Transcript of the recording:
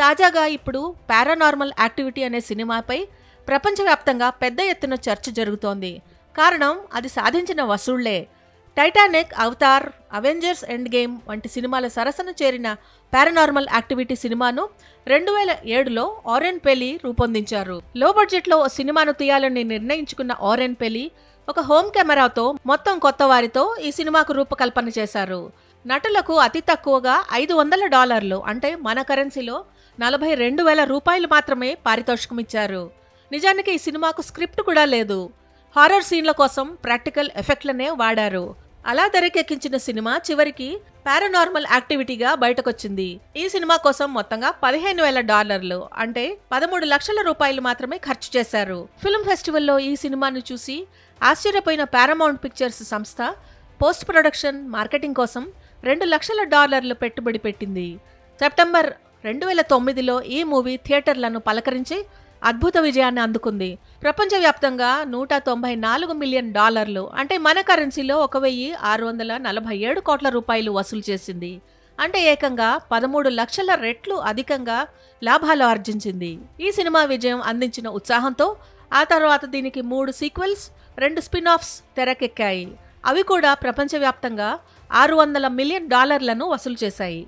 తాజాగా ఇప్పుడు paranormal activity అనే సినిమాపై ప్రపంచవ్యాప్తంగా పెద్ద ఎత్తున చర్చ జరుగుతోంది. కారణం అది సాధించిన వసూళ్ళే. Titanic Avatar Avengers Endgame వంటి సినిమాల సరసన చేరిన పారానార్మల్ యాక్టివిటీ సినిమాను రెండు వేల ఏడులో ఆరెన్ పెలి రూపొందించారు. లో బడ్జెట్లో ఓ సినిమాను తీయాలని నిర్ణయించుకున్న ఆరెన్ పెలి ఒక హోమ్ కెమెరాతో మొత్తం కొత్త వారితో ఈ సినిమాకు రూపకల్పన చేశారు. నటులకు అతి తక్కువగా ఐదు వందల డాలర్లు అంటే మన కరెన్సీలో నలభై రెండు వేల రూపాయలు మాత్రమే పారితోషికం ఇచ్చారు నిజానికి ఈ సినిమాకు స్క్రిప్ట్ కూడా లేదు. హారర్ సీన్ల కోసం ప్రాక్టికల్ ఎఫెక్ట్లనే వాడారు. అలా తెరకెక్కించిన సినిమా చివరికి పారానార్మల్ యాక్టివిటీగా బయటకొచ్చింది. ఈ సినిమా కోసం మొత్తంగా పదిహేను వేల డాలర్లు అంటే పదమూడు లక్షల రూపాయలు మాత్రమే ఖర్చు చేశారు. ఫిల్మ్ ఫెస్టివల్లో ఈ సినిమాను చూసి ఆశ్చర్యపోయిన పారామౌంట్ పిక్చర్స్ సంస్థ పోస్ట్ ప్రొడక్షన్ మార్కెటింగ్ కోసం రెండు లక్షల డాలర్లు పెట్టుబడి పెట్టింది. సెప్టెంబర్ రెండు వేల తొమ్మిదిలో ఈ మూవీ థియేటర్లను పలకరించి అద్భుత విజయాన్ని అందుకుంది. ప్రపంచవ్యాప్తంగా నూట తొంభై నాలుగు మిలియన్ డాలర్లు అంటే మన కరెన్సీలో ఒక వెయ్యి ఆరు వందల నలభై ఏడు కోట్ల రూపాయలు వసూలు చేసింది. అంటే ఏకంగా పదమూడు లక్షల రెట్లు అధికంగా లాభాలు ఆర్జించింది. ఈ సినిమా విజయం అందించిన ఉత్సాహంతో ఆ తర్వాత దీనికి మూడు సీక్వెల్స్ రెండు స్పిన్ ఆఫ్స్ తెరకెక్కాయి. అవి కూడా ప్రపంచవ్యాప్తంగా ఆరు వందల మిలియన్ డాలర్లను వసూలు చేశాయి.